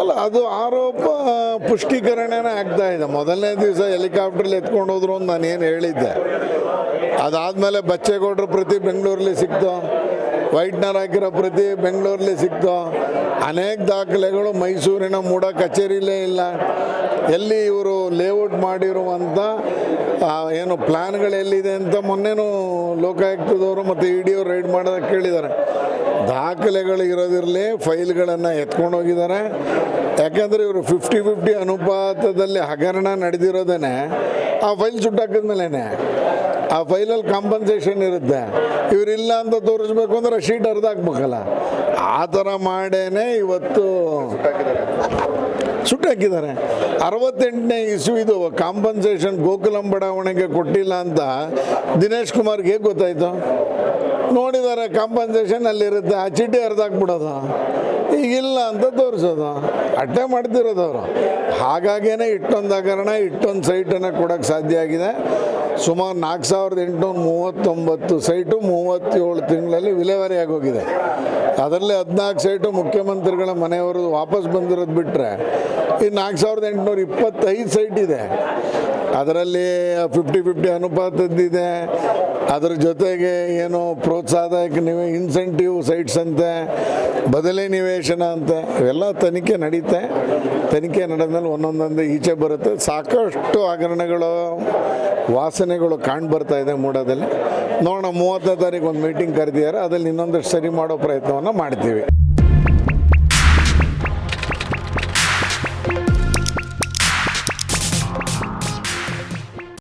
ಅಲ್ಲ, ಅದು ಆರೋಪ ಪುಷ್ಟೀಕರಣನೇ ಆಗ್ತಾ ಇದೆ. ಮೊದಲನೇ ದಿವಸ ಹೆಲಿಕಾಪ್ಟ್ರಲ್ಲಿ ಎತ್ಕೊಂಡು ಹೋದ್ರು ಅಂತ ನಾನು ಏನು ಹೇಳಿದ್ದೆ. ಅದಾದಮೇಲೆ ಬಚ್ಚೇಗೌಡರ ಪ್ರತಿ ಬೆಂಗಳೂರಲ್ಲಿ ಸಿಕ್ತು. ವೈಟ್ನರ್ ಹಾಕಿರೋ ಪ್ರತಿ ಬೆಂಗಳೂರಲ್ಲಿ ಸಿಕ್ತು. ಅನೇಕ ದಾಖಲೆಗಳು ಮೈಸೂರಿನ ಮೂಡ ಕಚೇರಿಲೇ ಇಲ್ಲ. ಎಲ್ಲಿ ಇವರು ಲೇಔಟ್ ಮಾಡಿರುವಂಥ ಏನು ಪ್ಲ್ಯಾನ್ಗಳು ಎಲ್ಲಿದೆ ಅಂತ ಮೊನ್ನೆನೂ ಲೋಕಾಯುಕ್ತದವರು ಮತ್ತು ಇ ಡಿ ಅವರು ರೈಡ್ ಮಾಡೋದಕ್ಕೆ ಕೇಳಿದ್ದಾರೆ. ದಾಖಲೆಗಳು ಇರೋದಿರಲಿ, ಫೈಲ್ಗಳನ್ನು ಎತ್ಕೊಂಡು ಹೋಗಿದ್ದಾರೆ ಯಾಕೆಂದರೆ ಇವರು ಫಿಫ್ಟಿ ಫಿಫ್ಟಿ ಅನುಪಾತದಲ್ಲಿ ಹಗರಣ ನಡೆದಿರೋದೇ ಆ ಫೈಲ್ ಸುಟ್ಟಾಕಿದ್ಮೇಲೆ ಆ ಫೈಲಲ್ಲಿ ಕಾಂಪನ್ಸೇಷನ್ ಇರುತ್ತೆ. ಇವರಿಲ್ಲ ಅಂತ ತೋರಿಸ್ಬೇಕು ಅಂದ್ರೆ ಶೀಟ್ ಅರ್ಧ ಹಾಕ್ಬೇಕಲ್ಲ. ಆ ಥರ ಮಾಡೇನೆ ಇವತ್ತು ಸುಟ್ಟಾಕಿದ್ದಾರೆ. ಅರವತ್ತೆಂಟನೇ ಇಸುವಿದು ಕಾಂಪನ್ಸೇಷನ್ ಗೋಕುಲಂ ಬಡಾವಣೆಗೆ ಕೊಟ್ಟಿಲ್ಲ ಅಂತ ದಿನೇಶ್ ಕುಮಾರ್ಗೆ ಹೇಗೆ ಗೊತ್ತಾಯ್ತು? ನೋಡಿದ್ದಾರೆ ಕಾಂಪನ್ಸೇಷನ್ ಅಲ್ಲಿರುತ್ತೆ, ಆ ಚೀಟಿ ಹರಿದಾಕ್ಬಿಡೋದು ಈಗಿಲ್ಲ ಅಂತ ತೋರಿಸೋದು. ಅಟ್ಟೆ ಮಾಡ್ತಿರೋದು ಅವರು. ಹಾಗಾಗೇನೆ ಇಟ್ಟೊಂದು ಹಗರಣ ಇಟ್ಟೊಂದು ಸೈಟನ್ನು ಕೊಡೋಕ್ಕೆ ಸಾಧ್ಯ ಆಗಿದೆ. ಸುಮಾರು ನಾಲ್ಕು ಸಾವಿರದ ಎಂಟುನೂರ ಮೂವತ್ತೊಂಬತ್ತು ಸೈಟು ಮೂವತ್ತೇಳು ತಿಂಗಳಲ್ಲಿ ವಿಲೇವಾರಿ ಹೋಗಿದೆ ಅದರಲ್ಲಿ ಹದಿನಾಲ್ಕು ಸೈಟು ಮುಖ್ಯಮಂತ್ರಿಗಳ ಮನೆಯವರು ವಾಪಸ್ ಬಂದಿರೋದು ಬಿಟ್ಟರೆ ಈ ನಾಲ್ಕು ಸಾವಿರದ ಎಂಟುನೂರ ಇಪ್ಪತ್ತೈದು ಸೈಟ್ ಇದೆ. ಅದರಲ್ಲಿ ಫಿಫ್ಟಿ ಫಿಫ್ಟಿ ಅನುಪಾತದ್ದಿದೆ. ಅದರ ಜೊತೆಗೆ ಏನು ಪ್ರೋತ್ಸಾಹಕ ನೀವು ಇನ್ಸೆಂಟಿವ್ ಸೈಟ್ಸ್ ಅಂತೆ, ಬದಲಿ ನಿವೇಶನ ಅಂತೆ, ಇವೆಲ್ಲ ತನಿಖೆ ನಡೀತೆ. ತನಿಖೆ ನಡೆದ್ಮೇಲೆ ಒಂದೊಂದೊಂದು ಈಚೆ ಬರುತ್ತೆ. ಸಾಕಷ್ಟು ಹಗರಣಗಳು, ವಾಸನೆಗಳು ಕಾಣ್ಬರ್ತಾ ಇದೆ ಮೂಡದಲ್ಲಿ ನೋಡೋಣ, ಮೂವತ್ತನೇ ತಾರೀಕು ಒಂದು ಮೀಟಿಂಗ್ ಕರೆದಿದ್ದಾರೆ. ಅದರಲ್ಲಿ ಇನ್ನೊಂದಷ್ಟು ಸರಿ ಮಾಡೋ ಪ್ರಯತ್ನವನ್ನು ಮಾಡ್ತೀವಿ.